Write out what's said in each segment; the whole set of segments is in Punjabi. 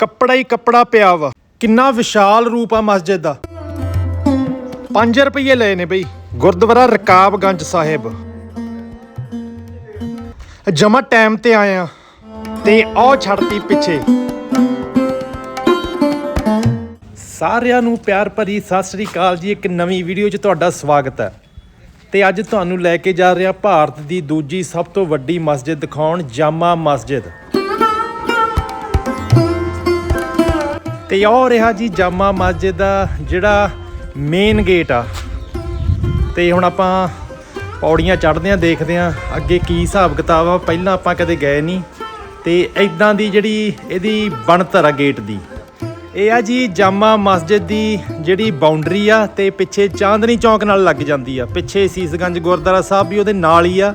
ਕੱਪੜਾ ਹੀ ਕੱਪੜਾ ਪਿਆ ਵਾ। ਕਿੰਨਾ ਵਿਸ਼ਾਲ ਰੂਪ ਆ ਮਸਜਿਦ ਦਾ। 5 ਰੁਪਏ ਲਏ ਨੇ ਬਈ, ਗੁਰਦੁਆਰਾ ਰਕਾਬਗੰਜ ਸਾਹਿਬ। ਜਮਾ ਟਾਈਮ ਤੇ ਆਇਆ ਤੇ ਉਹ ਛੱਡਤੀ ਪਿੱਛੇ। ਸਾਰਿਆਂ ਨੂੰ ਪਿਆਰ ਭਰੀ ਸਤਿ ਸ੍ਰੀ ਅਕਾਲ ਜੀ, ਇੱਕ ਨਵੀਂ ਵੀਡੀਓ 'ਚ ਤੁਹਾਡਾ ਸਵਾਗਤ ਹੈ। ਤੇ ਅੱਜ ਤੁਹਾਨੂੰ ਲੈ ਕੇ ਜਾ ਰਿਹਾ ਭਾਰਤ ਦੀ ਦੂਜੀ ਸਭ ਤੋਂ ਵੱਡੀ ਮਸਜਿਦ ਦਿਖਾਉਣ ਜਾਮਾ ਮਸਜਿਦ। ਤੇ ਉਹ ਰਿਹਾ ਜੀ ਜਾਮਾ ਮਸਜਿਦ ਦਾ ਜਿਹੜਾ ਮੇਨ ਗੇਟ ਆ। ਤੇ ਹੁਣ ਆਪਾਂ ਪੌੜੀਆਂ ਚੜ੍ਹਦੇ ਆਂ, ਦੇਖਦੇ ਆਂ ਅੱਗੇ ਕੀ ਹਿਸਾਬ ਕਿਤਾਬ ਆ। ਪਹਿਲਾਂ ਆਪਾਂ ਕਦੇ ਗਏ ਨਹੀਂ ਤੇ ਐਦਾਂ ਦੀ ਜਿਹੜੀ ਇਹਦੀ ਬਣਤਰ ਆ ਗੇਟ ਦੀ। ਇਹ ਆ ਜੀ ਜਾਮਾ ਮਸਜਿਦ ਦੀ ਜਿਹੜੀ ਬਾਉਂਡਰੀ ਆ ਤੇ ਪਿੱਛੇ ਚਾਂਦਨੀ ਚੌਂਕ ਨਾਲ ਲੱਗ ਜਾਂਦੀ ਆ। ਪਿੱਛੇ ਸੀਸਗੰਜ ਗੁਰਦੁਆਰਾ ਸਾਹਿਬ ਵੀ ਉਹਦੇ ਨਾਲ ਹੀ ਆ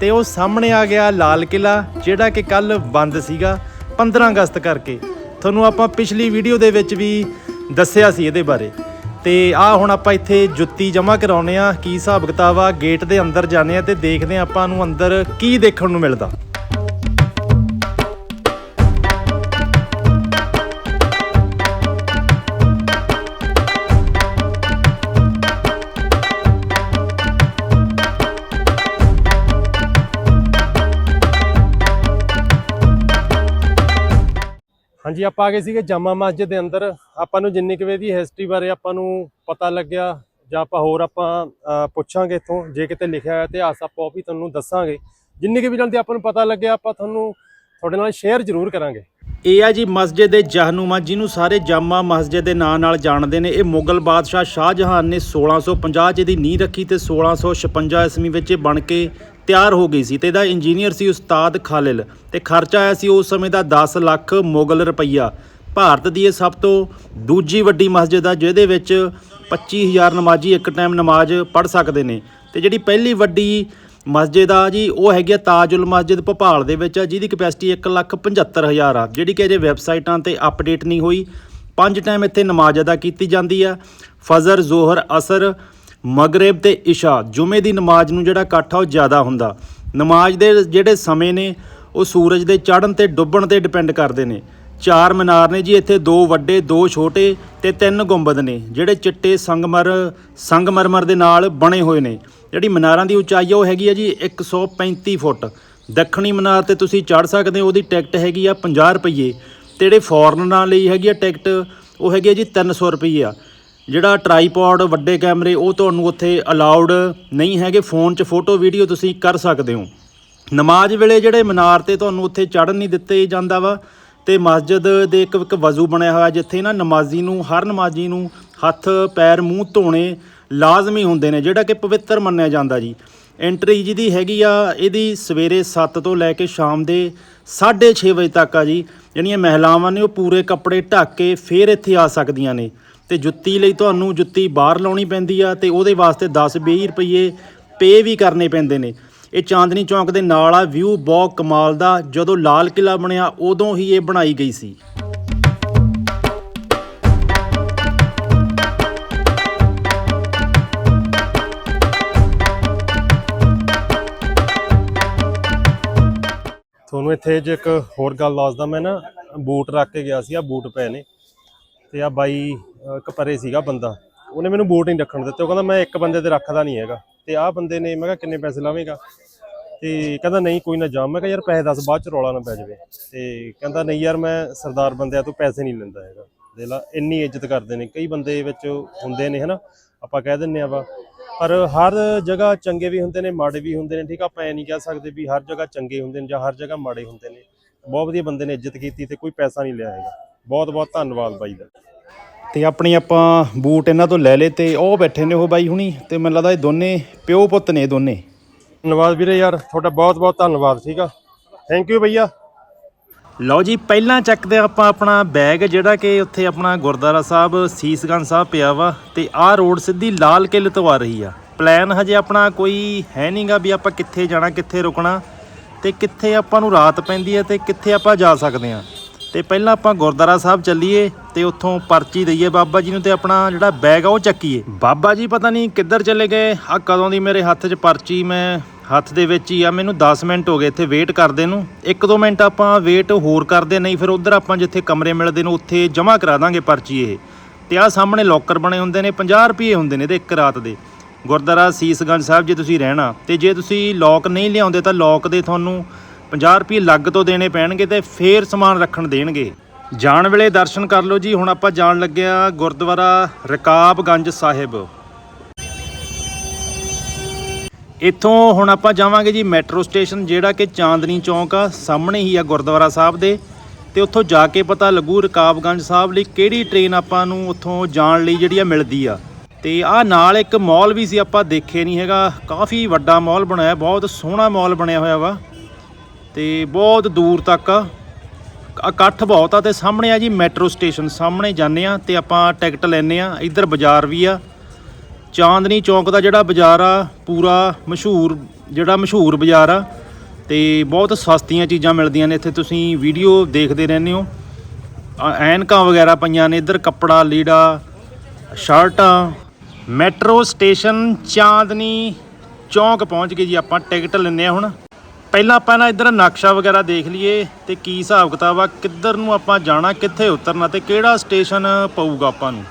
ਤੇ ਉਹ ਸਾਹਮਣੇ ਆ ਗਿਆ ਲਾਲ ਕਿਲਾ ਜਿਹੜਾ ਕਿ ਕੱਲ ਬੰਦ ਸੀਗਾ 15 ਅਗਸਤ ਕਰਕੇ। ਤੁਹਾਨੂੰ ਆਪਾਂ ਪਿਛਲੀ ਵੀਡੀਓ ਦੇ ਵਿੱਚ ਵੀ ਦੱਸਿਆ ਸੀ ਇਹਦੇ ਬਾਰੇ। ਤੇ ਆ ਹੁਣ ਆਪਾਂ ਇੱਥੇ ਜੁੱਤੀ ਜਮ੍ਹਾਂ ਕਰਾਉਨੇ ਆ, ਕੀ ਹਿਸਾਬ ਕਿਤਾਬ ਆ, ਗੇਟ ਦੇ ਅੰਦਰ ਜਾਂਦੇ ਆ ਤੇ ਦੇਖਦੇ ਆ ਆਪਾਂ ਨੂੰ ਅੰਦਰ ਕੀ ਦੇਖਣ ਨੂੰ ਮਿਲਦਾ। ਹਾਂਜੀ, ਆਪਾਂ ਆ ਗਏ ਸੀਗੇ ਜਾਮਾ ਮਸਜਿਦ ਦੇ ਅੰਦਰ। ਆਪਾਂ ਨੂੰ ਜਿੰਨੀ ਕੁ ਵੀ ਦੀ ਹਿਸਟਰੀ ਬਾਰੇ ਆਪਾਂ ਨੂੰ ਪਤਾ ਲੱਗਿਆ, ਜਾਂ ਆਪਾਂ ਹੋਰ ਆਪਾਂ ਪੁੱਛਾਂਗੇ ਇੱਥੋਂ, ਜੇ ਕਿਤੇ ਲਿਖਿਆ ਹੋਇਆ ਇਤਿਹਾਸ, ਆਪਾਂ ਉਹ ਵੀ ਤੁਹਾਨੂੰ ਦੱਸਾਂਗੇ। ਜਿੰਨੀ ਕੁ ਵੀ ਜਲਦੀ ਆਪਾਂ ਨੂੰ ਪਤਾ ਲੱਗਿਆ, ਆਪਾਂ ਤੁਹਾਨੂੰ ਤੁਹਾਡੇ ਨਾਲ ਸ਼ੇਅਰ ਜ਼ਰੂਰ ਕਰਾਂਗੇ। ਇਹ ਆ ਜੀ ਮਸਜਿਦ ਦੇ ਜਹਨੂਮਾ, ਜਿਹਨੂੰ ਸਾਰੇ ਜਾਮਾ ਮਸਜਿਦ ਦੇ ਨਾਂ ਨਾਲ ਜਾਣਦੇ ਨੇ। ਇਹ ਮੁਗਲ ਬਾਦਸ਼ਾਹ ਸ਼ਾਹਜਹਾਨ ਨੇ 1650 ਚ ਇਹਦੀ ਨੀਂਹ ਰੱਖੀ ਤੇ 1656 ਈਸਵੀ ਵਿੱਚ ਇਹ ਬਣ ਕੇ ਤਿਆਰ ਹੋ ਗਈ ਸੀ ਤੇ ਇਹਦਾ ਇੰਜੀਨੀਅਰ ਸੀ ਉਸਤਾਦ ਖਾਲਿਲ ਤੇ ਖਰਚਾ ਆਇਆ ਸੀ ਉਸ ਸਮੇਂ ਦਾ 10 ਲੱਖ ਮੁਗਲ ਰੁਪਈਆ। ਭਾਰਤ ਦੀ ਇਹ ਸਭ ਤੋਂ ਦੂਜੀ ਵੱਡੀ ਮਸਜਿਦ ਆ, ਜਿਹਦੇ ਵਿੱਚ 25000 ਨਮਾਜ਼ੀ, ਇੱਕ ਟਾਈਮ ਨਮਾਜ਼ ਪੜ੍ਹ ਸਕਦੇ ਨੇ। ਤੇ ਜਿਹੜੀ ਪਹਿਲੀ ਵੱਡੀ ਮਸਜਿਦ ਆ ਜੀ, ਉਹ ਹੈਗੀ ਆ ਤਾਜੁਲ ਮਸਜਿਦ ਭੋਪਾਲ ਦੇ ਵਿੱਚ ਆ, ਜਿਹਦੀ ਕਪੈਸਿਟੀ 175000 ਆ। ਜਿਹੜੀ ਕਿ ਅਜੇ ਵੈਬਸਾਈਟਾਂ ਤੇ ਅਪਡੇਟ ਨਹੀਂ ਹੋਈ। ਪੰਜ ਟਾਈਮ ਇੱਥੇ ਨਮਾਜ਼ ਅਦਾ ਕੀਤੀ ਜਾਂਦੀ ਆ। ਫਜ਼ਰ, ਜ਼ੋਹਰ, ਅਸਰ ਮਗਰਿਬ ਤੇ ਇਸ਼ਾ, ਜੁਮੇ ਦੀ ਨਮਾਜ਼ ਨੂੰ ਜਿਹੜਾ ਇਕੱਠ ਆ, ਉਹ ਜ਼ਿਆਦਾ ਹੁੰਦਾ। ਨਮਾਜ਼ ਦੇ ਜਿਹੜੇ ਸਮੇਂ ਨੇ, ਉਹ ਸੂਰਜ ਦੇ ਚੜ੍ਹਨ ਤੇ ਡੁੱਬਣ ਤੇ ਡਿਪੈਂਡ ਕਰਦੇ ਨੇ। ਚਾਰ ਮੀਨਾਰ ਨੇ ਜੀ ਇੱਥੇ, ਦੋ ਵੱਡੇ, ਦੋ ਛੋਟੇ ਤੇ ਤਿੰਨ ਗੁੰਬਦ ਨੇ, ਜਿਹੜੇ ਚਿੱਟੇ ਸੰਗਮਰ, ਸੰਗਮਰਮਰ ਦੇ ਨਾਲ ਬਣੇ ਹੋਏ ਨੇ। ਜਿਹੜੀ ਮਨਾਰਾਂ ਦੀ ਉਚਾਈ ਆ, ਉਹ ਹੈਗੀ ਆ ਜੀ 135 ਫੁੱਟ। ਦੱਖਣੀ ਮਨਾਰ ਤੇ ਤੁਸੀਂ ਚੜ੍ਹ ਸਕਦੇ ਹੋ, ਉਹਦੀ ਟਿਕਟ ਹੈਗੀ ਆ 50 ਰੁਪਏ ਤੇ ਜਿਹੜੇ ਫੋਰਨਰਾਂ ਲਈ ਹੈਗੀ ਆ ਟਿਕਟ, ਉਹ ਹੈਗੀ ਆ ਜੀ 300 ਰੁਪਏ ਆ। ਜਿਹੜਾ ਟਰਾਈਪੋਡ ਵੱਡੇ ਕੈਮਰੇ, ਉਹ ਤੁਹਾਨੂੰ ਉੱਥੇ ਅਲਾਉਡ ਨਹੀਂ ਹੈਗੇ। ਫੋਨ 'ਚ ਫੋਟੋ ਵੀਡੀਓ ਤੁਸੀਂ ਕਰ ਸਕਦੇ ਹੋ। ਨਮਾਜ਼ ਵੇਲੇ ਜਿਹੜੇ ਮੀਨਾਰ ਤੇ ਤੁਹਾਨੂੰ ਉੱਥੇ ਚੜ੍ਹਨ ਨਹੀਂ ਦਿੱਤੇ ਜਾਂਦਾ ਵਾ, ਤੇ ਮਸਜਿਦ ਦੇ ਇੱਕ ਇੱਕ ਵਜ਼ੂ ਬਣਿਆ ਹੋਇਆ, ਜਿੱਥੇ ਨਾ ਨਮਾਜ਼ੀ ਨੂੰ, ਹਰ ਨਮਾਜ਼ੀ ਨੂੰ ਹੱਥ, ਪੈਰ, ਮੂੰਹ ਧੋਣੇ ਲਾਜ਼ਮੀ ਹੁੰਦੇ ਨੇ, ਜਿਹੜਾ ਕਿ ਪਵਿੱਤਰ ਮੰਨਿਆ ਜਾਂਦਾ ਜੀ। ਐਂਟਰੀ ਜਿਹਦੀ ਹੈਗੀ ਆ, ਇਹਦੀ ਸਵੇਰੇ 7 ਤੋਂ ਲੈ ਕੇ ਸ਼ਾਮ ਦੇ 6:30 ਵਜੇ ਤੱਕ ਆ ਜੀ। ਜਿਹੜੀਆਂ ਮਹਿਲਾਵਾਂ ਨੇ, ਉਹ ਪੂਰੇ ਕੱਪੜੇ ਢੱਕ ਕੇ ਫੇਰ ਇੱਥੇ ਆ ਸਕਦੀਆਂ ਨੇ। ਤੇ ਜੁੱਤੀ ਲਈ ਤੁਹਾਨੂੰ ਜੁੱਤੀ ਬਾਹਰ ਲਾਉਣੀ ਪੈਂਦੀ ਆ ਤੇ ਉਹਦੇ ਵਾਸਤੇ 10-20 ਰੁਪਏ ਪੇ ਵੀ ਕਰਨੇ ਪੈਂਦੇ ਨੇ। ਇਹ ਚਾਂਦਨੀ ਚੌਂਕ ਦੇ ਨਾਲ ਆ, ਵਿਊ ਬਹੁਤ ਕਮਾਲ ਦਾ। ਜਦੋਂ ਲਾਲ ਕਿਲਾ ਬਣਿਆ, ਉਦੋਂ ਹੀ ਇਹ ਬਣਾਈ ਗਈ ਸੀ। ਤੁਹਾਨੂੰ ਇੱਥੇ ਜੇ ਇੱਕ ਹੋਰ ਗੱਲ ਦੱਸਦਾ ਮੈਂ ਨਾ, ਬੂਟ ਰੱਖ ਕੇ ਗਿਆ ਸੀ ਆ ਬੂਟ ਪਏ ਨੇ। ਤੇ ਆ ਬਾਈ, ਅਹ, ਇੱਕ ਪਰੇ ਸੀਗਾ ਬੰਦਾ। ਉਹਨੇ ਮੈਨੂੰ ਵੋਟ ਨਹੀਂ ਰੱਖਣ ਦਿੱਤੇ। ਉਹ ਕਹਿੰਦਾ, ਮੈਂ ਇੱਕ ਬੰਦੇ ਤੇ ਰੱਖਦਾ ਨਹੀਂ ਹੈਗਾ। ਤੇ ਆਹ ਬੰਦੇ ਨੇ, ਮੈਂ ਕਿਹਾ, ਕਿੰਨੇ ਪੈਸੇ ਲਾਵੇਂਗਾ? ਤੇ ਕਹਿੰਦਾ, ਨਹੀਂ, ਕੋਈ ਨਾ ਜਾ ਮੈਂ ਕਿਹਾ, ਯਾਰ, ਪੈਸੇ ਦੱਸ, ਬਾਅਦ ਚ ਰੌਲਾ ਨਾ ਪੈ ਜਾਵੇ। ਤੇ ਕਹਿੰਦਾ, ਨਹੀਂ ਯਾਰ, ਮੈਂ ਸਰਦਾਰ ਬੰਦਿਆਂ ਤੋਂ ਪੈਸੇ ਨਹੀਂ ਲੈਂਦਾ ਹੈਗਾ। ਦੇ ਲਾ, ਇੰਨੀ ਇੱਜ਼ਤ ਕਰਦੇ ਨੇ। ਕਈ ਬੰਦੇ ਵਿੱਚ ਹੁੰਦੇ ਨੇ, ਹਨਾ? ਆਪਾਂ ਕਹਿ ਦਿੰਨੇ ਆ ਵਾ। ਪਰ ਹਰ ਜਗ੍ਹਾ ਚੰਗੇ ਵੀ ਹੁੰਦੇ ਨੇ, ਮਾੜੇ ਵੀ ਹੁੰਦੇ ਨੇ, ਠੀਕ ਆ? ਆਪਾਂ ਐ ਨਹੀਂ ਕਹਿ ਸਕਦੇ ਵੀ ਹਰ ਜਗ੍ਹਾ ਚੰਗੇ ਹੁੰਦੇ ਨੇ ਜਾਂ ਹਰ ਜਗ੍ਹਾ ਮਾੜੇ ਹੁੰਦੇ ਨੇ। ਬਹੁਤ ਵਧੀਆ ਬੰਦੇ ਨੇ ਇੱਜ਼ਤ ਕੀਤੀ ਤੇ ਕੋਈ ਪੈਸਾ ਨਹੀਂ ਲਿਆ ਹੈਗਾ। ਬਹੁਤ ਬਹੁਤ ਧੰਨਵਾਦ ਬਾਈ ਦਾ। ਤੇ ਆਪਣੀ ਆਪਾਂ ਬੂਟ ਇਹਨਾਂ ਤੋਂ ਲੈ ਲਏ ਤੇ ਉਹ ਬੈਠੇ ਨੇ ਉਹ ਬਾਈ ਹੁਣੀ ਤੇ ਮੈਨੂੰ ਲੱਗਦਾ ਇਹ ਦੋਨੇ ਪਿਓ ਪੁੱਤ ਨੇ ਦੋਨੇ। ਧੰਨਵਾਦ ਵੀਰੇ ਯਾਰ ਤੁਹਾਡਾ ਬਹੁਤ ਬਹੁਤ ਧੰਨਵਾਦ ਠੀਕ ਆ ਥੈਂਕ ਯੂ ਭਈਆ। ਲਓ ਜੀ ਪਹਿਲਾਂ ਚੱਕਦੇ ਹਾਂ ਆਪਾਂ ਆਪਣਾ ਬੈਗ ਜਿਹੜਾ ਕਿ ਉੱਥੇ ਆਪਣਾ ਗੁਰਦੁਆਰਾ ਸਾਹਿਬ ਸੀਸਗੰਜ ਸਾਹਿਬ ਪਿਆ ਵਾ ਤੇ ਆਹ ਰੋਡ ਸਿੱਧੀ ਲਾਲ ਕਿਲੇ ਤੋਂ ਆ ਰਹੀ ਆ। ਪਲਾਨ ਹਜੇ ਆਪਣਾ ਕੋਈ ਹੈ ਨਹੀਂਗਾ ਵੀ ਆਪਾਂ ਕਿੱਥੇ ਜਾਣਾ ਕਿੱਥੇ ਰੁਕਣਾ ਤੇ ਕਿੱਥੇ ਆਪਾਂ ਨੂੰ ਰਾਤ ਪੈਂਦੀ ਹੈ ਤੇ ਕਿੱਥੇ ਆਪਾਂ ਜਾ ਸਕਦੇ ਆ ਤੇ ਪਹਿਲਾਂ ਆਪਾਂ ਗੁਰਦੁਆਰਾ ਸਾਹਿਬ ਚੱਲੀਏ ਤੇ ਉੱਥੋਂ ਪਰਚੀ ਦਈਏ ਬਾਬਾ ਜੀ ਨੂੰ ਤੇ ਆਪਣਾ ਜਿਹੜਾ ਬੈਗ ਆ ਉਹ ਚੱਕੀਏ। ਬਾਬਾ ਜੀ ਪਤਾ ਨਹੀਂ ਕਿੱਧਰ ਚਲੇ ਗਏ ਆ ਕਦੋਂ ਦੀ ਮੇਰੇ ਹੱਥ 'ਚ ਪਰਚੀ, ਮੈਂ ਹੱਥ ਦੇ ਵਿੱਚ ਹੀ ਆ, ਮੈਨੂੰ 10 ਮਿੰਟ ਹੋ ਗਏ ਇੱਥੇ ਵੇਟ ਕਰਦੇ ਨੂੰ। 1-2 ਮਿੰਟ ਆਪਾਂ ਵੇਟ ਹੋਰ ਕਰਦੇ, ਨਹੀਂ ਫਿਰ ਉਧਰ ਆਪਾਂ ਜਿੱਥੇ ਕਮਰੇ ਮਿਲਦੇ ਨੇ ਉੱਥੇ ਜਮ੍ਹਾਂ ਕਰਾ ਦਾਂਗੇ ਪਰਚੀ ਇਹ। ਤੇ ਆ ਸਾਹਮਣੇ ਲੋਕਰ ਬਣੇ ਹੁੰਦੇ ਨੇ 50 ਰੁਪਏ ਹੁੰਦੇ ਨੇ ਤੇ ਇੱਕ ਰਾਤ ਦੇ। ਗੁਰਦੁਆਰਾ ਸੀਸਗੰਜ ਸਾਹਿਬ ਜੇ ਤੁਸੀਂ ਰਹਿਣਾ, ਤੇ ਜੇ ਤੁਸੀਂ ਲੋਕ ਨਹੀਂ ਲਿਆਉਂਦੇ ਤਾਂ ਲੋਕ ਦੇ ਤੁਹਾਨੂੰ 50 ਰੁਪਏ ਲੱਗ ਤੋਂ ਦੇਣੇ ਪੈਣਗੇ ਤੇ ਫੇਰ ਸਮਾਨ ਰੱਖਣ ਦੇਣਗੇ। ਜਾਣ ਵੇਲੇ ਦਰਸ਼ਨ ਕਰ ਲਓ ਜੀ, ਹੁਣ ਆਪਾਂ ਜਾਣ ਲੱਗਿਆ ਗੁਰਦੁਆਰਾ ਰਕਾਬਗੰਜ ਸਾਹਿਬ। ਇੱਥੋਂ ਹੁਣ ਆਪਾਂ ਜਾਵਾਂਗੇ ਜੀ ਮੈਟਰੋ ਸਟੇਸ਼ਨ, ਜਿਹੜਾ ਕਿ ਚਾਂਦਨੀ ਚੌਂਕ ਆ, ਸਾਹਮਣੇ ਹੀ ਆ ਗੁਰਦੁਆਰਾ ਸਾਹਿਬ ਦੇ। ਤੇ ਉੱਥੋਂ ਜਾ ਕੇ ਪਤਾ ਲੱਗੂ ਰਕਾਬਗੰਜ ਸਾਹਿਬ ਲਈ ਕਿਹੜੀ ਟ੍ਰੇਨ ਆਪਾਂ ਨੂੰ ਉੱਥੋਂ ਜਾਣ ਲਈ ਜਿਹੜੀ ਆ ਮਿਲਦੀ ਆ। ਤੇ ਆ ਨਾਲ ਇੱਕ ਮਾਲ ਵੀ ਸੀ, ਆਪਾਂ ਦੇਖੇ ਨਹੀਂ ਹੈਗਾ। ਕਾਫੀ ਵੱਡਾ ਮਾਲ ਬਣਾਇਆ, ਬਹੁਤ ਸੋਹਣਾ ਮਾਲ ਬਣਿਆ ਹੋਇਆ ਵਾ। ਤੇ ਬਹੁਤ ਦੂਰ ਤੱਕ ਆ ਇਕੱਠ ਬਹੁਤ ਆ ਤੇ ਸਾਹਮਣੇ ਆ ਜੀ ਮੈਟਰੋ ਸਟੇਸ਼ਨ, ਸਾਹਮਣੇ ਜਾਂਦੇ ਆ ਤੇ ਆਪਾਂ ਟਿਕਟ ਲੈਨੇ ਆ। ਇੱਧਰ ਬਾਜ਼ਾਰ ਵੀ ਆ। ਚਾਂਦਨੀ ਚੌਂਕ ਦਾ ਜਿਹੜਾ ਬਾਜ਼ਾਰ ਆ, ਪੂਰਾ ਮਸ਼ਹੂਰ, ਜਿਹੜਾ ਮਸ਼ਹੂਰ ਬਾਜ਼ਾਰ ਆ ਤੇ ਬਹੁਤ ਸਸਤੀਆਂ ਚੀਜ਼ਾਂ ਮਿਲਦੀਆਂ ਨੇ ਇੱਥੇ, ਤੁਸੀਂ ਵੀਡੀਓ ਦੇਖਦੇ ਰਹਿੰਦੇ ਹੋ। ਐਨਕਾਂ ਵਗੈਰਾ ਪਈਆਂ ਨੇ, ਇੱਧਰ ਕੱਪੜਾ, ਲੀੜਾ, ਸ਼ਰਟਾਂ। ਮੈਟਰੋ ਸਟੇਸ਼ਨ ਚਾਂਦਨੀ ਚੌਂਕ ਪਹੁੰਚ ਗਏ ਜੀ, ਆਪਾਂ ਟਿਕਟ ਲੈਨੇ ਆ ਹੁਣ। ਪਹਿਲਾਂ ਆਪਾਂ ਨਾ ਇੱਧਰ ਨਕਸ਼ਾ ਵਗੈਰਾ ਦੇਖ ਲਈਏ ਤੇ ਕੀ ਹਿਸਾਬ ਕਿਤਾਬ ਆ ਕਿੱਧਰ ਨੂੰ ਆਪਾਂ ਜਾਣਾ ਕਿੱਥੇ ਉਤਰਨਾ ਤੇ ਕਿਹੜਾ ਸਟੇਸ਼ਨ ਪਊਗਾ ਆਪਾਂ ਨੂੰ।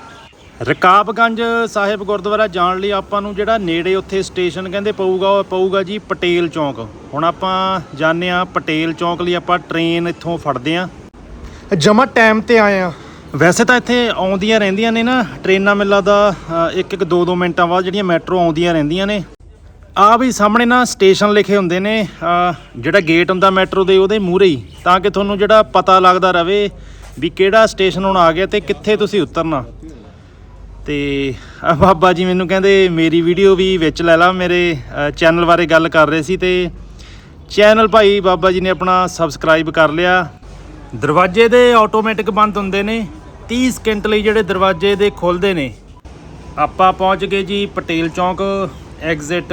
ਰਕਾਬਗੰਜ ਸਾਹਿਬ ਗੁਰਦੁਆਰਾ ਜਾਣ ਲਈ ਆਪਾਂ ਨੂੰ ਜਿਹੜਾ ਨੇੜੇ ਉੱਥੇ ਸਟੇਸ਼ਨ ਕਹਿੰਦੇ ਪਊਗਾ ਉਹ ਪਊਗਾ ਜੀ ਪਟੇਲ ਚੌਂਕ। ਹੁਣ ਆਪਾਂ ਜਾਣੇ ਆ ਪਟੇਲ ਚੌਂਕ ਲਈ ਆਪਾਂ ਟ੍ਰੇਨ ਇੱਥੋਂ ਫੜਦੇ ਆ ਜਮਾ ਟਾਈਮ ਤੇ ਆਏ ਆ ਵੈਸੇ ਤਾਂ ਇੱਥੇ ਆਉਂਦੀਆਂ ਰਹਿੰਦੀਆਂ ਨੇ ਨਾ ਟ੍ਰੇਨਾਂ ਮਿਲਾਂ ਦਾ ਇੱਕ ਇੱਕ ਦੋ ਦੋ ਮਿੰਟਾਂ ਬਾਅਦ ਜਿਹੜੀਆਂ ਮੈਟਰੋ ਆਉਂਦੀਆਂ ਰਹਿੰਦੀਆਂ ਨੇ। ਆ ਵੀ ਸਾਹਮਣੇ ਨਾ ਸਟੇਸ਼ਨ ਲਿਖੇ ਹੁੰਦੇ ਨੇ ਜਿਹੜਾ ਗੇਟ ਹੁੰਦਾ ਮੈਟਰੋ ਦੇ ਉਹਦੇ ਮੂਹਰੇ ਹੀ, ਤਾਂ ਕਿ ਤੁਹਾਨੂੰ ਜਿਹੜਾ ਪਤਾ ਲੱਗਦਾ ਰਵੇ ਵੀ ਕਿਹੜਾ ਸਟੇਸ਼ਨ ਹੁਣ ਆ ਗਿਆ ਤੇ ਕਿੱਥੇ ਤੁਸੀਂ ਉਤਰਨਾ। ਤੇ ਬਾਬਾ ਜੀ ਮੈਨੂੰ ਕਹਿੰਦੇ, ਮੇਰੀ ਵੀਡੀਓ ਵੀ ਵਿੱਚ ਲੈ ਲਾ, ਮੇਰੇ ਚੈਨਲ ਬਾਰੇ ਗੱਲ ਕਰ ਰਹੇ ਸੀ ਤੇ ਚੈਨਲ ਭਾਈ ਬਾਬਾ ਜੀ ਨੇ ਆਪਣਾ ਸਬਸਕ੍ਰਾਈਬ ਕਰ ਲਿਆ। ਦਰਵਾਜ਼ੇ ਦੇ ਆਟੋਮੈਟਿਕ ਬੰਦ ਹੁੰਦੇ ਨੇ 30 ਸਕਿੰਟ ਲਈ ਜਿਹੜੇ ਦਰਵਾਜ਼ੇ ਦੇ ਖੁੱਲਦੇ ਨੇ। ਆਪਾਂ ਪਹੁੰਚ ਗਏ ਜੀ ਪਟੇਲ ਚੌਂਕ। ਐਗਜ਼ਿਟ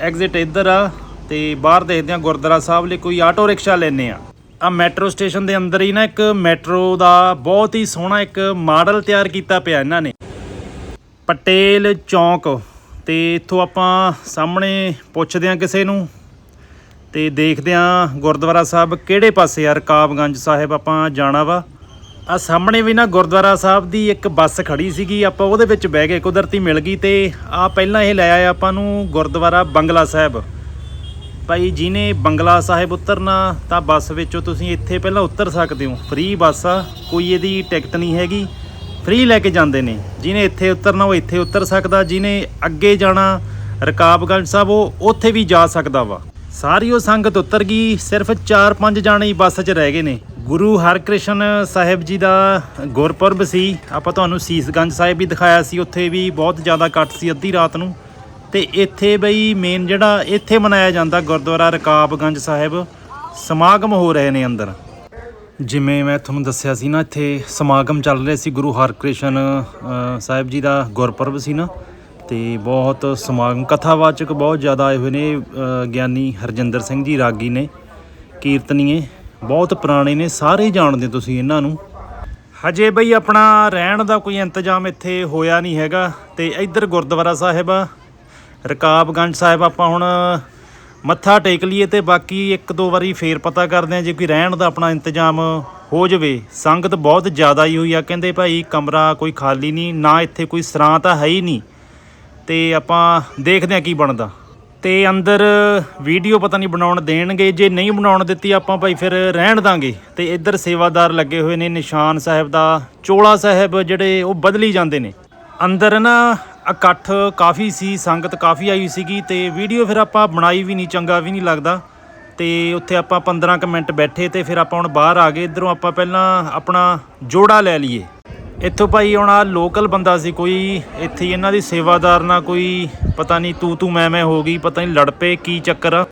ਐਗਜ਼ਿਟ ਇੱਧਰ ਆ ਤੇ ਬਾਹਰ ਦੇਖਦੇ ਆ ਗੁਰਦੁਆਰਾ ਸਾਹਿਬ ਲਈ ਕੋਈ ਆਟੋ ਰਿਕਸ਼ਾ ਲੈਨੇ ਆ ਆ ਮੈਟਰੋ ਸਟੇਸ਼ਨ ਦੇ ਅੰਦਰ ਹੀ ਨਾ ਇੱਕ ਮੈਟਰੋ ਦਾ ਬਹੁਤ ਹੀ ਸੋਹਣਾ ਇੱਕ ਮਾਡਲ ਤਿਆਰ ਕੀਤਾ ਪਿਆ ਇਹਨਾਂ ਨੇ। ਪਟੇਲ ਚੌਂਕ ਤੇ ਇੱਥੋਂ ਆਪਾਂ ਸਾਹਮਣੇ ਪੁੱਛਦੇ ਆ ਕਿਸੇ ਨੂੰ ਤੇ ਦੇਖਦੇ ਆ ਗੁਰਦੁਆਰਾ ਸਾਹਿਬ ਕਿਹੜੇ ਪਾਸੇ ਆ, ਰਕਾਬਗੰਜ ਸਾਹਿਬ ਆਪਾਂ ਜਾਣਾ ਵਾ। ਆ ਸਾਹਮਣੇ ਵੀ ਨਾ ਗੁਰਦੁਆਰਾ ਸਾਹਿਬ ਦੀ ਇੱਕ ਬੱਸ ਖੜੀ ਸੀਗੀ। ਆਪਾਂ ਉਹਦੇ ਵਿੱਚ ਬਹਿ ਗਏ, ਕੁਦਰਤੀ ਮਿਲ ਗਈ ਤੇ ਆ ਪਹਿਲਾਂ ਇਹ ਲੈ ਆਇਆ ਆਪਾਂ ਨੂੰ ਗੁਰਦੁਆਰਾ ਬੰਗਲਾ ਸਾਹਿਬ। ਭਾਈ ਜਿਹਨੇ ਬੰਗਲਾ ਸਾਹਿਬ ਉਤਰਨਾ ਤਾਂ ਬੱਸ ਵਿੱਚੋਂ ਤੁਸੀਂ ਇੱਥੇ ਪਹਿਲਾਂ ਉਤਰ ਸਕਦੇ ਹੋ। ਫ੍ਰੀ ਬੱਸ ਆ, ਕੋਈ ਇਹਦੀ ਟਿਕਟ ਨਹੀਂ ਹੈਗੀ। ਫ੍ਰੀ ਲੈ ਕੇ ਜਾਂਦੇ ਨੇ। ਜਿਹਨੇ ਇੱਥੇ ਉਤਰਨਾ ਉਹ ਇੱਥੇ ਉਤਰ ਸਕਦਾ, ਜਿਹਨੇ ਅੱਗੇ ਜਾਣਾ ਰਕਾਬਗੰਜ ਸਾਹਿਬ, ਉਹ ਉੱਥੇ ਵੀ ਜਾ ਸਕਦਾ ਵਾ। ਸਾਰੀ ਉਹ ਸੰਗਤ ਉਤਰ ਗਈ, ਸਿਰਫ 4-5 ਜਾਣੇ ਹੀ ਬੱਸ 'ਚ ਰਹਿ ਗਏ ਨੇ। ਗੁਰੂ ਹਰਕ੍ਰਿਸ਼ਨ ਸਾਹਿਬ ਜੀ ਦਾ ਗੁਰਪੁਰਬ ਸੀ। ਆਪਾਂ ਤੁਹਾਨੂੰ ਸੀਸਗੰਜ ਸਾਹਿਬ ਵੀ ਦਿਖਾਇਆ ਸੀ। ਉੱਥੇ ਵੀ ਬਹੁਤ ਜ਼ਿਆਦਾ ਕੱਟ ਸੀ ਅੱਧੀ ਰਾਤ ਨੂੰ। ਤੇ ਇੱਥੇ ਬਈ ਮੇਨ ਜਿਹੜਾ ਇੱਥੇ ਮਨਾਇਆ ਜਾਂਦਾ ਗੁਰਦੁਆਰਾ ਰਕਾਬਗੰਜ ਸਾਹਿਬ, ਸਮਾਗਮ ਹੋ ਰਹੇ ਨੇ ਅੰਦਰ। ਜਿਵੇਂ ਮੈਂ ਤੁਹਾਨੂੰ ਦੱਸਿਆ ਸੀ ਨਾ, ਇੱਥੇ ਸਮਾਗਮ ਚੱਲ ਰਿਹਾ ਸੀ ਗੁਰੂ ਹਰਕ੍ਰਿਸ਼ਨ ਸਾਹਿਬ ਜੀ ਦਾ ਗੁਰਪੁਰਬ ਸੀ ਨਾ। ਤੇ ਬਹੁਤ ਸਮਾਗਮ, ਕਥਾਵਾਚਕ ਬਹੁਤ ਜ਼ਿਆਦਾ ਆਏ ਹੋਏ ਨੇ ਗਿਆਨੀ ਹਰਜਿੰਦਰ ਸਿੰਘ ਜੀ, ਰਾਗੀ ਨੇ, ਕੀਰਤਨੀਏ। ਬਹੁਤ ਪੁਰਾਣੇ ਨੇ, ਸਾਰੇ ਜਾਣਦੇ ਤੁਸੀਂ ਇਹਨਾਂ ਨੂੰ। ਹਜੇ ਬਈ ਆਪਣਾ ਰਹਿਣ ਦਾ ਕੋਈ ਇੰਤਜ਼ਾਮ ਇੱਥੇ ਹੋਇਆ ਨਹੀਂ ਹੈਗਾ ਤੇ ਇੱਧਰ ਗੁਰਦੁਆਰਾ ਸਾਹਿਬ ਆ ਰਕਾਬਗੰਜ ਸਾਹਿਬ ਆਪਾਂ ਹੁਣ ਮੱਥਾ ਟੇਕ ਲਈਏ ਤੇ ਬਾਕੀ ਇੱਕ ਦੋ ਵਾਰੀ ਫੇਰ ਪਤਾ ਕਰਦੇ ਆ ਜੇ ਕੋਈ ਰਹਿਣ ਦਾ ਆਪਣਾ ਇੰਤਜ਼ਾਮ ਹੋ ਜਵੇ। ਸੰਗਤ ਬਹੁਤ ਜ਼ਿਆਦਾ ਹੀ ਹੋਈ ਆ, ਕਹਿੰਦੇ ਭਾਈ ਕਮਰਾ ਕੋਈ ਖਾਲੀ ਨਹੀਂ, ਨਾ ਇੱਥੇ ਕੋਈ ਸਰਾਂ ਤਾਂ ਹੈ ਹੀ ਨਹੀਂ। ਤੇ ਆਪਾਂ ਦੇਖਦੇ ਆ ਕੀ ਬਣਦਾ। ਤੇ ਅੰਦਰ ਵੀਡੀਓ ਪਤਾ ਨਹੀਂ ਬਣਾਉਣ ਦੇਣਗੇ ਜੇ ਨਹੀਂ ਬਣਾਉਣ ਦਿੱਤੀ ਆਪਾਂ ਭਾਈ ਫਿਰ ਰਹਿਣ ਦਾਂਗੇ। ਤੇ ਇੱਧਰ ਸੇਵਾਦਾਰ ਲੱਗੇ ਹੋਏ ਨੇ ਨਿਸ਼ਾਨ ਸਾਹਿਬ ਦਾ, ਚੋਲਾ ਸਾਹਿਬ ਜਿਹੜੇ ਉਹ ਬਦਲੀ ਜਾਂਦੇ ਨੇ। ਅੰਦਰ ਨਾ ਇਕੱਠ ਕਾਫੀ ਸੀ, ਸੰਗਤ ਕਾਫੀ ਆਈ ਸੀਗੀ ਤੇ ਵੀਡੀਓ ਫਿਰ ਆਪਾਂ ਬਣਾਈ ਵੀ ਨਹੀਂ, ਚੰਗਾ ਵੀ ਨਹੀਂ ਲੱਗਦਾ। ਤੇ ਉੱਥੇ ਆਪਾਂ 15 ਕੁ ਮਿੰਟ ਬੈਠੇ ਤੇ ਫਿਰ ਆਪਾਂ ਹੁਣ ਬਾਹਰ ਆ ਗਏ, ਇਧਰੋਂ ਆਪਾਂ ਪਹਿਲਾਂ ਆਪਣਾ ਜੋੜਾ ਲੈ ਲਈਏ। ਇੱਥੋਂ ਭਾਈ ਹੁਣ ਆ ਲੋਕਲ ਬੰਦਾ ਸੀ, ਕੋਈ ਇੱਥੇ ਹੀ ਇਹਨਾਂ ਦੀ ਸੇਵਾਦਾਰ ਨਾਲ ਕੋਈ, ਪਤਾ ਨਹੀਂ ਤੂੰ ਤੂੰ ਮੈਂ ਮੈਂ ਹੋ ਗਈ, ਪਤਾ ਨਹੀਂ ਲੜ ਪਏ ਕੀ ਚੱਕਰ ਆ।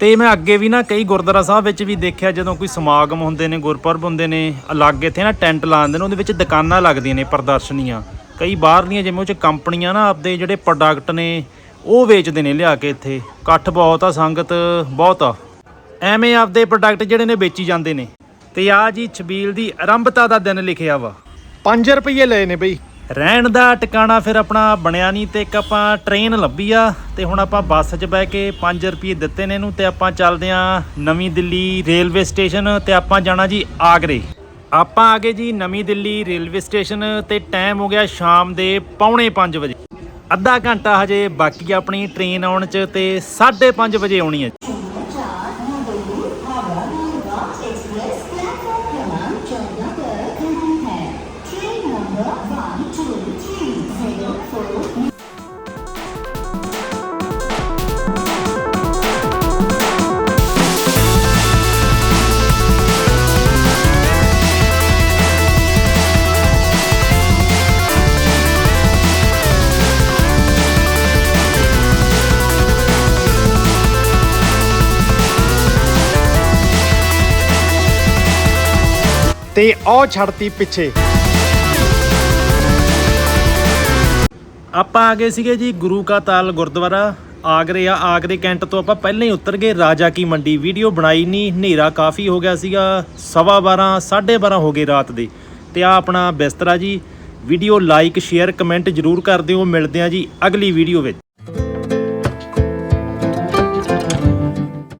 ਤੇ ਮੈਂ ਅੱਗੇ ਵੀ ਨਾ ਕਈ ਗੁਰਦੁਆਰਾ ਸਾਹਿਬ ਵਿੱਚ ਵੀ ਦੇਖਿਆ ਜਦੋਂ ਕੋਈ ਸਮਾਗਮ ਹੁੰਦੇ ਨੇ, ਗੁਰਪੁਰਬ ਹੁੰਦੇ ਨੇ, ਅਲੱਗ ਇੱਥੇ ਨਾ ਟੈਂਟ ਲਾਉਂਦੇ ਨੇ, ਉਹਦੇ ਵਿੱਚ ਦੁਕਾਨਾਂ ਲੱਗਦੀਆਂ ਨੇ ਪ੍ਰਦਰਸ਼ਨੀਆਂ। ਕਈ ਬਾਹਰਲੀਆਂ ਜਿਵੇਂ ਉਹ ਚ ਕੰਪਨੀਆਂ ਨਾ ਆਪਦੇ ਜਿਹੜੇ ਪ੍ਰੋਡਕਟ ਨੇ, ਉਹ ਵੇਚਦੇ ਨੇ ਲਿਆ ਕੇ ਇੱਥੇ। ਇਕੱਠ ਬਹੁਤ ਆ, ਸੰਗਤ ਬਹੁਤ ਆ। ਐਵੇਂ ਆਪਦੇ ਪ੍ਰੋਡਕਟ ਜਿਹੜੇ ਨੇ ਵੇਚੀ ਜਾਂਦੇ ਨੇ। ਤੇ ਆ ਜੀ ਛਬੀਲ ਦੀ ਆਰੰਭਤਾ ਦਾ ਦਿਨ ਲਿਖਿਆ ਵਾ। 5 ਰੁਪਏ ਲਏ ਨੇ ਬਈ। ਰਹਿਣ ਦਾ ਟਿਕਾਣਾ ਫਿਰ ਆਪਣਾ ਬਣਿਆ ਨਹੀਂ ਤੇ ਇੱਕ ਆਪਾਂ ਟ੍ਰੇਨ ਲੱਭੀ ਆ ਤੇ ਹੁਣ ਆਪਾਂ ਬੱਸ 'ਚ ਬਹਿ ਕੇ 5 ਰੁਪਏ ਦਿੱਤੇ ਨੇ ਇਹਨੂੰ ਤੇ ਆਪਾਂ ਚੱਲਦੇ ਆ ਨਵੀਂ ਦਿੱਲੀ ਰੇਲਵੇ ਸਟੇਸ਼ਨ ਤੇ ਆਪਾਂ ਜਾਣਾ ਜੀ ਆਗਰੇ। ਆਪਾਂ ਆ ਗਏ ਜੀ ਨਵੀਂ ਦਿੱਲੀ ਰੇਲਵੇ ਸਟੇਸ਼ਨ ਤੇ ਟਾਈਮ ਹੋ ਗਿਆ ਸ਼ਾਮ ਦੇ ਪੌਣੇ 5 ਵਜੇ। ਅੱਧਾ ਘੰਟਾ ਹਜੇ ਬਾਕੀ ਆਪਣੀ ਟ੍ਰੇਨ ਆਉਣ 'ਚ ਤੇ 5:30 ਵਜੇ ਆਉਣੀ ਹੈ। ਤੇ ਉਹ ਛੱਡਤੀ ਪਿੱਛੇ। ਆਪਾਂ ਆ ਗਏ ਸੀਗੇ ਜੀ ਗੁਰੂ ਕਾ ਤਾਲ ਗੁਰਦੁਆਰਾ। ਆਗਰੇ ਆ ਆਗਰੇ ਕੈਂਟ ਤੋਂ ਆਪਾਂ ਪਹਿਲਾਂ ਹੀ ਉਤਰ ਗਏ। ਰਾਜਾ ਕੀ ਮੰਡੀ, ਵੀਡੀਓ ਬਣਾਈ ਨਹੀਂ, ਹਨੇਰਾ ਕਾਫੀ ਹੋ ਗਿਆ ਸੀਗਾ। ਸਵਾ 12 12:30 ਹੋ ਗਏ ਰਾਤ ਦੇ। ਤੇ ਆ ਆਪਣਾ ਬਿਸਤਰਾ ਜੀ। ਵੀਡੀਓ ਲਾਈਕ, ਸ਼ੇਅਰ, ਕਮੈਂਟ ਜਰੂਰ ਕਰ ਦਿਓ। ਮਿਲਦੇ ਆ ਜੀ ਅਗਲੀ ਵੀਡੀਓ ਵਿੱਚ।